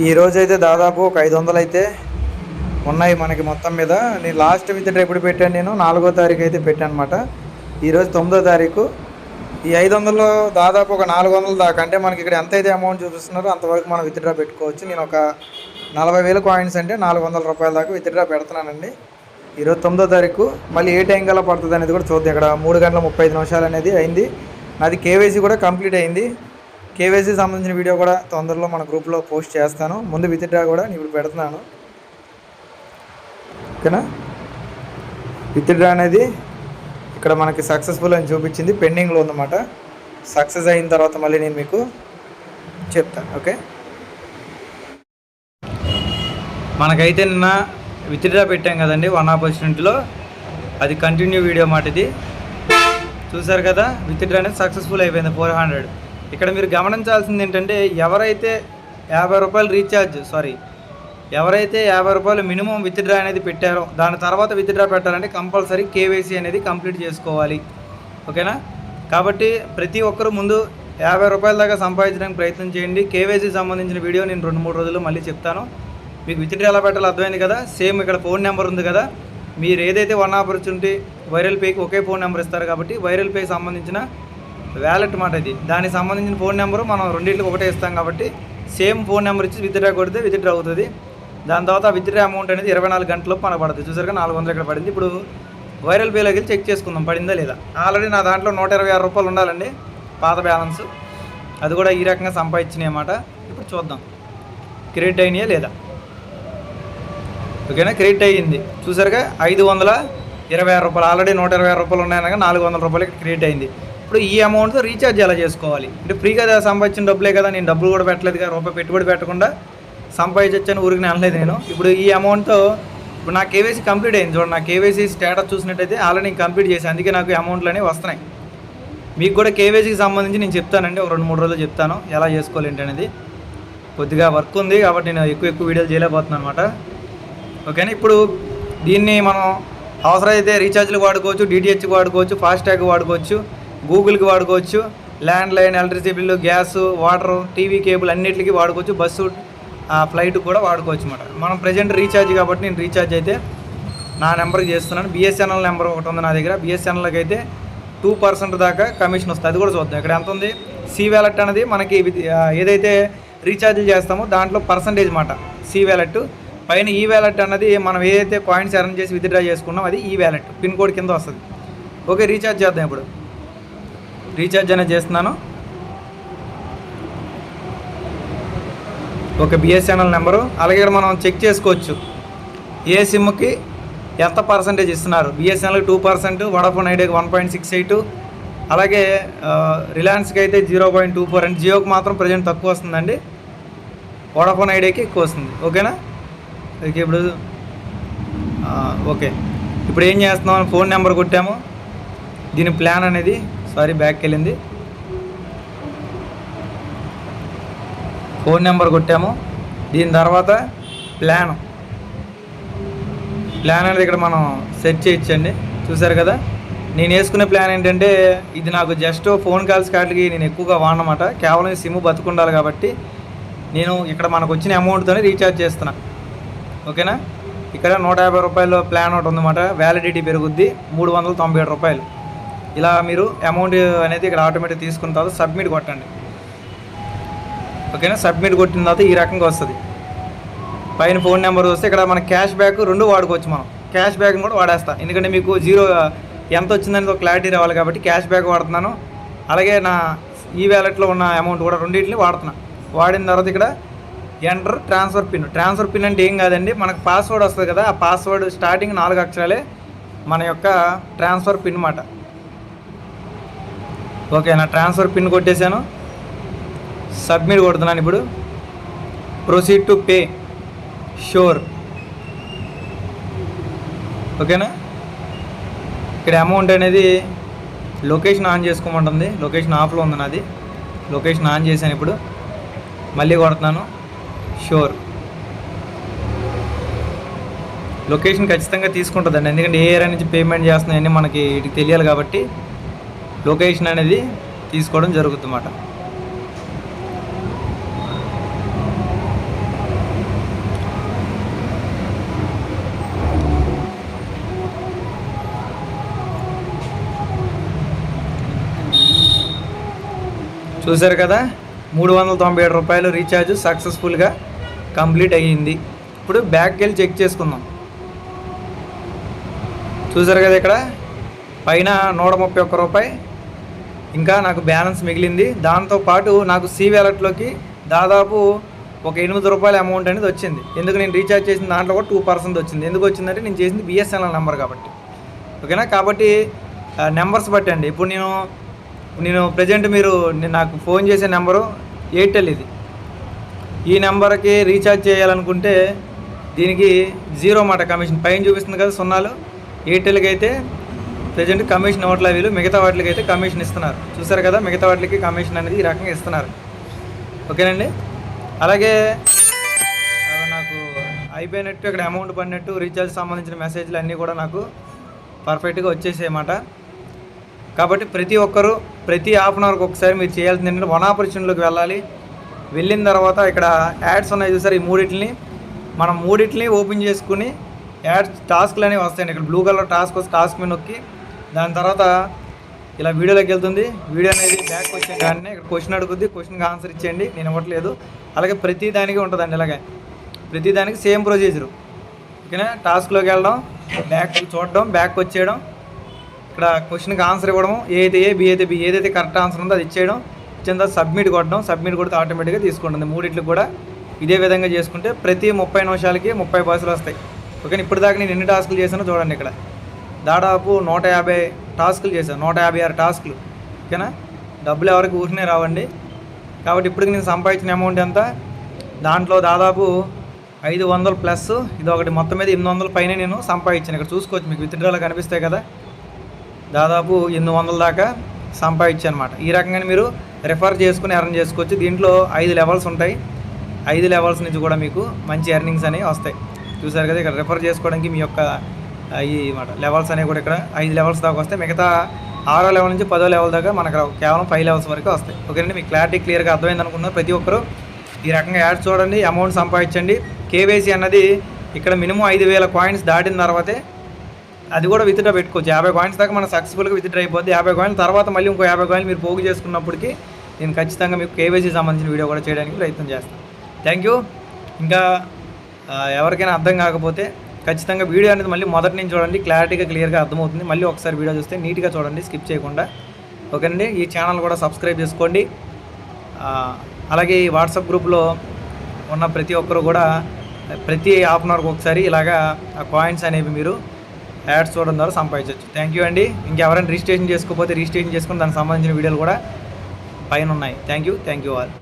ఈరోజు అయితే దాదాపు ఒక ఐదు వందలు అయితే ఉన్నాయి మనకి మొత్తం మీద. నేను లాస్ట్ విత్ ఎప్పుడు పెట్టాను నేను? నాలుగో తారీఖు అయితే పెట్టాను అనమాట ఈరోజు తొమ్మిదో తారీఖు. ఈ ఐదు వందలు దాదాపు ఒక నాలుగు వందల దాకా అంటే మనకి ఇక్కడ ఎంత అయితే అమౌంట్ చూపిస్తున్నారో అంతవరకు మనం విత్డ్రా పెట్టుకోవచ్చు. నేను ఒక నలభై వేల కాయిన్స్ అంటే నాలుగు వందల రూపాయల దాకా విత్డ్రా పెడుతున్నానండి. ఈరోజు తొమ్మిదో తారీఖు. మళ్ళీ ఏ టైం కల్లా పడుతుంది అనేది కూడా చూద్దాం. ఇక్కడ మూడు గంటల ముప్పై ఐదు నిమిషాలు అనేది అయింది. నాది కేవైసీ కూడా కంప్లీట్ అయింది. కేవైసీ సంబంధించిన వీడియో కూడా తొందరలో మన గ్రూప్లో పోస్ట్ చేస్తాను. ముందు విత్డ్రా కూడా నేను ఇప్పుడు పెడుతున్నాను. ఓకేనా? విత్డ్రా అనేది ఇక్కడ మనకి సక్సెస్ఫుల్ అని చూపించింది. పెండింగ్లో ఉందన్నమాట. సక్సెస్ అయిన తర్వాత మళ్ళీ నేను మీకు చెప్తాను ఓకే? మనకైతే నిన్న విత్డ్రా పెట్టాం కదండి వన్ ఆపర్చునిటీలో. అది కంటిన్యూ వీడియో మాట ఇది చూసారు కదా? విత్డ్రా అనేది సక్సెస్ఫుల్ అయిపోయింది. Four hundred. ఇక్కడ మీరు గమనించాల్సింది ఏంటంటే ఎవరైతే యాభై రూపాయలు రీఛార్జ్ సారీ ఎవరైతే యాభై రూపాయలు మినిమం విత్డ్రా అనేది పెట్టారో దాని తర్వాత విత్డ్రా పెట్టాలంటే కంపల్సరీ కేవైసీ అనేది కంప్లీట్ చేసుకోవాలి. ఓకేనా? కాబట్టి ప్రతి ఒక్కరు ముందు యాభై రూపాయల దాకా సంపాదించడానికి ప్రయత్నం చేయండి. కేవైసీ సంబంధించిన వీడియో నేను రెండు మూడు రోజులు మళ్ళీ చెప్తాను. మీకు విత్డ్రా ఎలా పెట్టాలో అర్థమైంది కదా? సేమ్ ఇక్కడ ఫోన్ నెంబర్ ఉంది కదా? మీరు ఏదైతే వన్ ఆపర్చునిటీ వైరల్ పేకి ఒకే ఫోన్ నెంబర్ ఇస్తారు కాబట్టి వైరల్ పేకి సంబంధించిన వ్యాలెట్ మాట ఇది. దానికి సంబంధించిన ఫోన్ నెంబరు మనం రెండింటికి ఒకటే ఇస్తాం కాబట్టి సేమ్ ఫోన్ నెంబర్ ఇచ్చి విత్డ్రా కొడితే విత్డ్రా అవుతుంది. దాని తర్వాత విత్డ్రా అమౌంట్ అనేది ఇరవై నాలుగు గంటల్లో మనకు పడుతుంది. చూసారుగా నాలుగు వందలు ఇక్కడ పడింది. ఇప్పుడు వైరల్ పేలోకి వెళ్ళి చెక్ చేసుకుందాం పడిందా లేదా? ఆల్రెడీ నా దాంట్లో నూట ఇరవై ఆరు రూపాయలు ఉండాలండి పాత బ్యాలెన్స్. అది కూడా ఈ రకంగా సంపాదించినాయి అన్నమాట. ఇప్పుడు చూద్దాం. క్రెడిట్ అయినాయా లేదా? ఓకేనా? క్రెడిట్ అయ్యింది. చూసారుగా ఐదు వందల ఇరవై ఆరు రూపాయలు. ఆల్రెడీ నూట ఇరవై ఆరు రూపాయలు ఉన్నాయనగా నాలుగు వందల రూపాయలకి క్రెడిట్ అయింది. ఇప్పుడు ఈ అమౌంట్తో రీఛార్జ్ ఎలా చేసుకోవాలి? అంటే ఫ్రీగా సంపాదించిన డబ్బులే కదా నేను డబ్బులు కూడా పెట్టలేదు కదా రూపాయి పెట్టుబడి పెట్టకుండా సంపాదించొచ్చని ఊరికి అనలేదు నేను. ఇప్పుడు ఈ అమౌంట్తో ఇప్పుడు నా కేవైసీ కంప్లీట్ అయింది చూడండి నా కేవైసీ స్టేటస్ చూసినట్టయితే ఆల్రెడీ నేను కంప్లీట్ చేశాను. అందుకే నాకు అమౌంట్లు అనేవి వస్తున్నాయి. మీకు కూడా కేవైసీకి సంబంధించి నేను చెప్తానండి ఒక రెండు మూడు రోజులు చెప్తాను ఎలా చేసుకోవాలి ఏంటి అనేది. కొద్దిగా వర్క్ ఉంది కాబట్టి నేను ఎక్కువ ఎక్కువ వీడియోలు చేయలేకపోతున్నాను అనమాట. ఓకేనా? ఇప్పుడు దీన్ని మనం అవసరమైతే రీఛార్జ్లు వాడుకోవచ్చు డిటిహెచ్కి వాడుకోవచ్చు ఫాస్టాగ్ వాడుకోవచ్చు గూగుల్కి వాడుకోవచ్చు. Land line electricity bill gas water TV cable అన్నిటికీ వాడుకోవచ్చు. బస్సు ఫ్లైట్ కూడా వాడుకోవచ్చు అనమాట మనం ప్రజెంట్ రీఛార్జ్ కాబట్టి నేను రీఛార్జ్ అయితే నా నెంబర్కి చేస్తున్నాను. బిఎస్ఎన్ఎల్ నెంబర్ ఒకటి ఉంది నా దగ్గర. బిఎస్ఎన్ఎల్కి అయితే టూ పర్సెంట్ దాకా కమిషన్ వస్తుంది. అది కూడా చూద్దాం. ఇక్కడ ఎంత ఉంది? సి వ్యాలెట్ అనేది మనకి ఏదైతే రీఛార్జ్లు చేస్తామో దాంట్లో పర్సంటేజ్ మాట సి వ్యాలెట్. పైన ఈ వ్యాలెట్ అన్నది మనం ఏదైతే కాయిన్స్ అరేంజ్ చేసి విత్డ్రా చేసుకున్నాం అది ఈ వ్యాలెట్. పిన్ కోడ్ కింద వస్తుంది. ఓకే రీఛార్జ్ చేద్దాం ఇప్పుడు. రీఛార్జ్ అనేది చేస్తున్నాను. ఒక బిఎస్ఎన్ఎల్ నెంబరు. అలాగే ఇక్కడ మనం చెక్ చేసుకోవచ్చు. ఏ సిమ్కి ఎంత పర్సంటేజ్ ఇస్తున్నారు? బిఎస్ఎన్ఎల్కి టూ పర్సెంట్ వడాఫోన్ ఐడియాకి వన్ పాయింట్ సిక్స్ ఎయిట్ అలాగే రిలయన్స్కి అయితే zero point two four and జియోకి మాత్రం ప్రజెంట్ తక్కువ వస్తుందండి. వడాఫోన్ ఐడియాకి ఎక్కువ వస్తుంది. ఓకేనా? ఓకే ఇప్పుడు ఓకే. ఇప్పుడు ఏం చేస్తున్నాం? ఫోన్ నెంబర్ కొట్టాము. దీని ప్లాన్ అనేది సారీ బ్యాక్కి వెళ్ళింది. ఫోన్ నెంబర్ కొట్టాము. దీని తర్వాత ప్లాన్. ప్లాన్ అనేది ఇక్కడ మనం సెట్ చేయొచ్చండి. చూసారు కదా? నేను వేసుకునే ప్లాన్ ఏంటంటే ఇది నాకు జస్ట్ ఫోన్ కాల్స్ కాటికి నేను ఎక్కువగా వాడనమాట. కేవలం సిమ్ బతుకుండాలి కాబట్టి నేను ఇక్కడ మనకు వచ్చిన అమౌంట్తోనే రీఛార్జ్ చేస్తున్నా. ఓకేనా? ఇక్కడ నూట యాభై రూపాయల ప్లాన్ ఒకటి ఉందన్నమాట. వ్యాలిడిటీ పెరుగుద్ది. మూడు వందల తొంభై ఏడు రూపాయలు. ఇలా మీరు అమౌంట్ అనేది ఇక్కడ ఆటోమేటిక్ తీసుకున్న తర్వాత సబ్మిట్ కొట్టండి. ఓకేనా? సబ్మిట్ కొట్టిన తర్వాత ఈ రకంగా వస్తుంది. పైన ఫోన్ నెంబర్ వస్తే ఇక్కడ మన క్యాష్ బ్యాక్ రెండు వాడుకోవచ్చు మనం. క్యాష్ బ్యాక్ని కూడా వాడేస్తా. ఎందుకంటే మీకు జీరో ఎంత వచ్చిందని ఒక క్లారిటీ రావాలి కాబట్టి క్యాష్ బ్యాక్ వాడుతున్నాను. అలాగే నా ఈ వ్యాలెట్లో ఉన్న అమౌంట్ కూడా రెండింటిని వాడుతున్నా. వాడిన తర్వాత ఇక్కడ enter transfer pin transfer pin అంటే ఏం కాదండి? మనకు పాస్వర్డ్ వస్తుంది కదా ఆ పాస్వర్డ్ స్టార్టింగ్ నాలుగు అక్షరాలే మన యొక్క ట్రాన్స్ఫర్ పిన్ మాట. ఓకే నా ట్రాన్స్ఫర్ పిన్ కొట్టేశాను. సబ్మిట్ కొడుతున్నాను ఇప్పుడు. Proceed to pay. షూర్. ఓకేనా? ఇక్కడ అమౌంట్ అనేది లొకేషన్ ఆన్ చేసుకోమంటుంది. లొకేషన్ ఆఫ్లో ఉంది నాది. లొకేషన్ ఆన్ చేశాను ఇప్పుడు. మళ్ళీ కొడుతున్నాను. షూర్. లొకేషన్ ఖచ్చితంగా తీసుకుంటుందండి. ఎందుకంటే ఏ ఏరియా నుంచి పేమెంట్ చేస్తున్నాయని మనకి ఇటు తెలియాలి కాబట్టి లొకేషన్ అనేది తీసుకోవడం జరుగుతుందన్నమాట. చూశారు కదా? మూడు వందల తొంభై ఏడు రూపాయలు రీఛార్జ్ సక్సెస్ఫుల్గా కంప్లీట్ అయ్యింది. ఇప్పుడు బ్యాక్కి వెళ్ళి చెక్ చేసుకుందాం. చూసారు కదా ఇక్కడ? పైన నూట ముప్పై ఒక్క రూపాయి ఇంకా నాకు బ్యాలెన్స్ మిగిలింది. దాంతోపాటు నాకు సి వ్యాలెట్లోకి దాదాపు ఒక ఎనిమిది రూపాయల అమౌంట్ అనేది వచ్చింది. ఎందుకు నేను రీఛార్జ్ చేసిన దాంట్లో కూడా టూ పర్సెంట్ వచ్చింది. ఎందుకు వచ్చిందంటే నేను చేసింది బిఎస్ఎన్ఎల్ నెంబర్ కాబట్టి. ఓకేనా కాబట్టి నెంబర్స్ బట్టి అండి ఇప్పుడు నేను నేను ప్రజెంట్ మీరు నేను నాకు ఫోన్ చేసే నెంబరు ఎయిర్టెల్ ఇది. ఈ నెంబర్కి రీఛార్జ్ చేయాలనుకుంటే దీనికి జీరో మాట కమిషన్ పైన చూపిస్తుంది కదా సున్నాలు. ఎయిర్టెల్కి అయితే ప్రజెంట్ కమిషన్ ఓట్ల వీళ్ళు మిగతా వాటికి అయితే కమిషన్ ఇస్తున్నారు. చూసారు కదా మిగతా వాటికి కమిషన్ అనేది ఈ రకంగా ఇస్తున్నారు. ఓకేనండి? అలాగే నాకు అయిపోయినట్టు ఇక్కడ అమౌంట్ పడినట్టు రీఛార్జ్ సంబంధించిన మెసేజ్లు అన్నీ కూడా నాకు పర్ఫెక్ట్గా వచ్చేసాయన్నమాట. కాబట్టి ప్రతి ఒక్కరూ ప్రతి హాఫ్ అన్ అవర్కి ఒకసారి మీరు చేయాల్సింది ఏంటంటే వన్ ఆపర్చునిటీలోకి వెళ్ళాలి. వెళ్ళిన తర్వాత ఇక్కడ యాడ్స్ ఉన్నాయి చూసారు ఈ మూడింటిని. మనం మూడింటిని ఓపెన్ చేసుకుని యాడ్స్ టాస్క్లు అనేవి వస్తాయండి. ఇక్కడ బ్లూ కలర్ టాస్క్ వస్తే టాస్క్ మీద నొక్కి దాని తర్వాత ఇలా వీడియోలోకి వెళ్తుంది. వీడియో అనేది బ్యాక్ క్వశ్చన్ కానీ ఇక్కడ క్వశ్చన్ అడుగుద్ది క్వశ్చన్కి ఆన్సర్ ఇచ్చేయండి. నేను ఇవ్వట్లేదు. అలాగే ప్రతి దానికి ఉంటుందండి ఇలాగే. ప్రతి దానికి సేమ్ ప్రొసీజర్ ఓకేనా? టాస్క్లోకి వెళ్ళడం బ్యాక్ చూడడం బ్యాక్ వచ్చేయడం ఇక్కడ క్వశ్చన్కి ఆన్సర్ ఇవ్వడం ఏదైతే ఏ బి అయితే బి ఏదైతే కరెక్ట్ ఆన్సర్ ఉందో అది ఇచ్చేయడం ఇచ్చిన తర్వాత సబ్మిట్ కొట్టడం సబ్మిట్ కొడితే ఆటోమేటిక్గా తీసుకుంటుంది. మూడిట్లు కూడా ఇదే విధంగా చేసుకుంటే ప్రతి ముప్పై నిమిషాలకి ముప్పై పైసలు వస్తాయి. ఓకే ఇప్పటిదాకా నేను ఎన్ని టాస్కులు చేశానో చూడండి ఇక్కడ. దాదాపు నూట యాభై టాస్కులు చేశాను. నూట యాభై ఆరు టాస్కులు. ఓకేనా? డబ్బులు ఎవరికి ఊరినే రావండి. కాబట్టి ఇప్పటికి నేను సంపాదించిన అమౌంట్ ఎంత? దాంట్లో దాదాపు ఐదు వందలు ప్లస్ ఇది ఒకటి మొత్తం మీద ఎనిమిది వందల పైన నేను సంపాదించాను. ఇక్కడ చూసుకోవచ్చు మీకు విత్డ్రాలు కనిపిస్తాయి కదా. దాదాపు ఎనిమిది వందల దాకా సంపాదించాను అనమాట ఈ రకంగానే మీరు రిఫర్ చేసుకుని ఎర్న్ చేసుకోవచ్చు. దీంట్లో ఐదు లెవెల్స్ ఉంటాయి. ఐదు లెవెల్స్ నుంచి కూడా మీకు మంచి ఎర్నింగ్స్ అనేవి వస్తాయి. చూసారు కదా? ఇక్కడ రిఫర్ చేసుకోవడానికి మీ యొక్క ఈ మాట. లెవెల్స్ అనేవి కూడా ఇక్కడ ఐదు లెవెల్స్ దాకా వస్తాయి. మిగతా ఆరో లెవెల్ నుంచి పదో లెవెల్ దాకా మనకు కేవలం ఫైవ్ లెవెల్స్ వరకు వస్తాయి. ఓకేనండి? మీకు క్లారిటీ క్లియర్గా అర్థమైంది అనుకున్నారు ప్రతి ఒక్కరు ఈ రకంగా యాడ్స్ చూడండి. అమౌంట్ సంపాదించండి. కేవైసీ అన్నది ఇక్కడ మినిమం ఐదు వేల కాయిన్స్ దాటిన తర్వాతే అది కూడా విత్డ్రా పెట్టుకోవచ్చు. యాభై కాయిన్స్ దాకా మనం సక్సెస్ఫుల్గా విత్డ్రా అయిపోద్ది. యాభై కాయిన్స్ తర్వాత మళ్ళీ ఇంకో యాభై కాయిన్ మీరు పోగు చేసుకున్నప్పటికీ నేను ఖచ్చితంగా మీకు కేవైసీ సంబంధించిన వీడియో కూడా చేయడానికి ప్రయత్నం చేస్తాను. థ్యాంక్ యూ ఇంకా ఎవరికైనా అర్థం కాకపోతే ఖచ్చితంగా వీడియో అనేది మళ్ళీ మొదటి నుంచి చూడండి క్లారిటీగా క్లియర్గా అర్థమవుతుంది. మళ్ళీ ఒకసారి వీడియో చూస్తే నీట్గా చూడండి స్కిప్ చేయకుండా. ఓకేనండి? ఈ ఛానల్ కూడా సబ్స్క్రైబ్ చేసుకోండి. అలాగే ఈ వాట్సాప్ గ్రూప్లో ఉన్న ప్రతి ఒక్కరు కూడా ప్రతి హాఫ్ అన్ అవర్కి ఒకసారి ఇలాగా ఆ కాయిన్స్ అనేవి మీరు యాడ్స్ చూడడం ద్వారా సంపాదించవచ్చు. థ్యాంక్ యూ అండి. ఇంకెవరైనా రిజిస్ట్రేషన్ చేసుకోకపోతే రిజిస్ట్రేషన్ చేసుకుని దానికి సంబంధించిన వీడియోలు కూడా పైన ఉన్నాయి. Thank you. Thank you all.